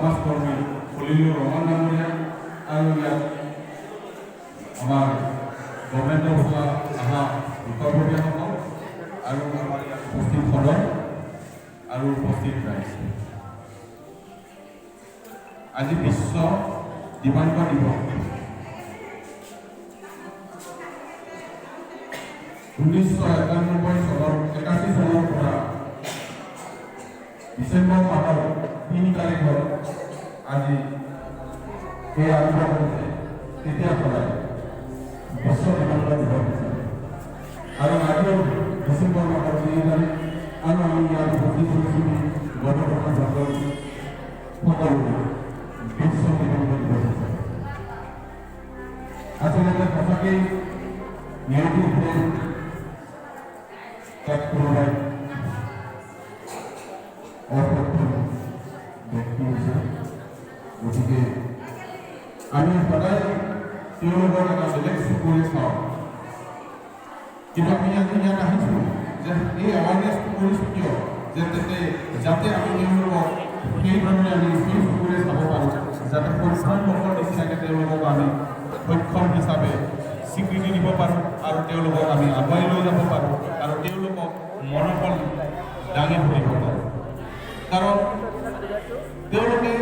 সমাজকৰ্মী সলিলুৰ ৰহমান ডাঙৰীয়া আৰু ইয়াত আমাৰ গভৰ্ণমেণ্টৰ পৰা অহা বিষয়ববীয়াসকল আৰু আমাৰ উপস্থিত সদন আৰু উপস্থিত ৰাইজ আজি বিশ্ব দিব্যাংগ দিৱস। ঊনৈছশ একানব্বৈ চনৰ একাশী চনৰ পৰা ডিচেম্বৰ মাহৰ এই কৰিছে তেতিয়াৰ পৰাই বিশ্ব দিৱস আৰু আজিও ডিচেম্বৰ আৰু আমি ইয়াত উপস্থিত হৈছোঁ গণতন্ত্ৰ সকলো সকলোকে বিশ্ব দিব্যাংগ দিৱস আচলতে আমি সদায় তেওঁলোকৰ এটা বেলেগ চকুৰে চাওঁ কিন্তু আমি আজি ইয়াত আহিছোঁ যে এই এৱাৰনেছটো কৰিছোঁ কিয়? যে যাতে যাতে আমি তেওঁলোকক সেইধৰণে আমি সেই চকুৰে চাব পাৰোঁ যাতে সক্ষম লোকৰ নিচিনাকৈ তেওঁলোকক আমি সক্ষম হিচাপে স্বীকৃতি দিব পাৰোঁ আৰু তেওঁলোকক আমি আগুৱাই লৈ যাব পাৰোঁ আৰু তেওঁলোকক মনোবল দাঙি ধৰিব পাৰোঁ কাৰণ তেওঁলোকে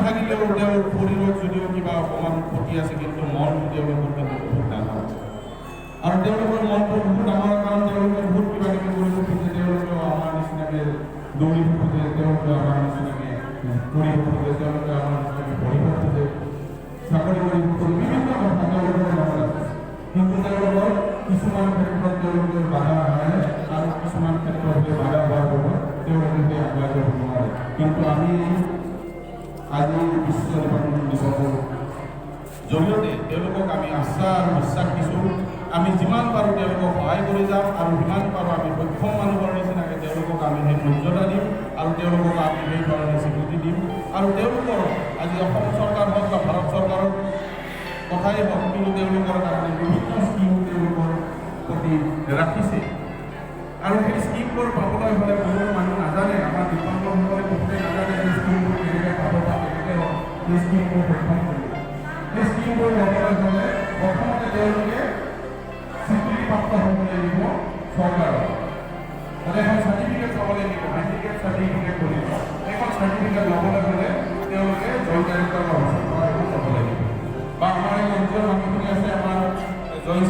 নাথাকিলেও তেওঁৰ শৰীৰত যদিও কিবা অকণমান ক্ষতি আছে, কিন্তু মন তেওঁলোকৰ কিন্তু বহুত ডাঙৰ। আৰু তেওঁলোকৰ মনটো বহুত ডাঙৰ, কাৰণ তেওঁলোকে বহুত কিবা কিবি কৰিব খোজে তেওঁলোকেও আমাৰ নিচিনাকৈ দৌৰিব খোজে তেওঁলোকে আমাৰ নিচিনাকৈ কৰিব খোজে তেওঁলোকে আমাৰ নিচিনাকৈ পঢ়িব খোজে চাকৰি কৰিব খোজে বিভিন্ন কথা তেওঁলোকৰ মনত আছে। কিন্তু তেওঁলোকৰ কিছুমান ক্ষেত্ৰত তেওঁলোকে বাধা আহে আৰু কিছুমান ক্ষেত্ৰত বাধা হোৱাৰ ফলত তেওঁলোকে আগুৱাই যাব নোৱাৰে। কিন্তু আমি আজি বিশ্ব নিবন্ধন দিৱসৰ জৰিয়তে তেওঁলোকক আমি আশা আৰু বিশ্বাস দিছোঁ। আমি যিমান পাৰোঁ তেওঁলোকক সহায় কৰি যাম আৰু যিমান পাৰোঁ আমি সক্ষম মানুহৰ নিচিনাকৈ তেওঁলোকক আমি সেই মৰ্যাদা দিম আৰু তেওঁলোকক আমি সেই ধৰণে স্বীকৃতি দিম। আৰু তেওঁলোকৰ আজি অসম চৰকাৰ বা ভাৰত চৰকাৰৰ কথাই হওক, কিন্তু তেওঁলোকৰ কাৰণে বিভিন্ন স্কীম তেওঁলোকৰ প্ৰতি ৰাখিছে। আৰু সেই স্কীমবোৰ পাবলৈ হ'লে প্ৰথমতে তেওঁলোকে স্বীকৃতিপ্ৰাপ্ত হ'ব লাগিব চৰকাৰৰ এখন চাৰ্টিফিকেট পাব লাগিব হাইণ্ডিকেট চাৰ্টিফিকেট বুলি সেইখন চাৰ্টিফিকেট ল'বলৈ হ'লে তেওঁলোকে জইন ডাইৰেক্টৰ বা অফিচৰ ল'ব লাগিব বা আমাৰ এই মানুহখিনি আছে আমাৰ জইন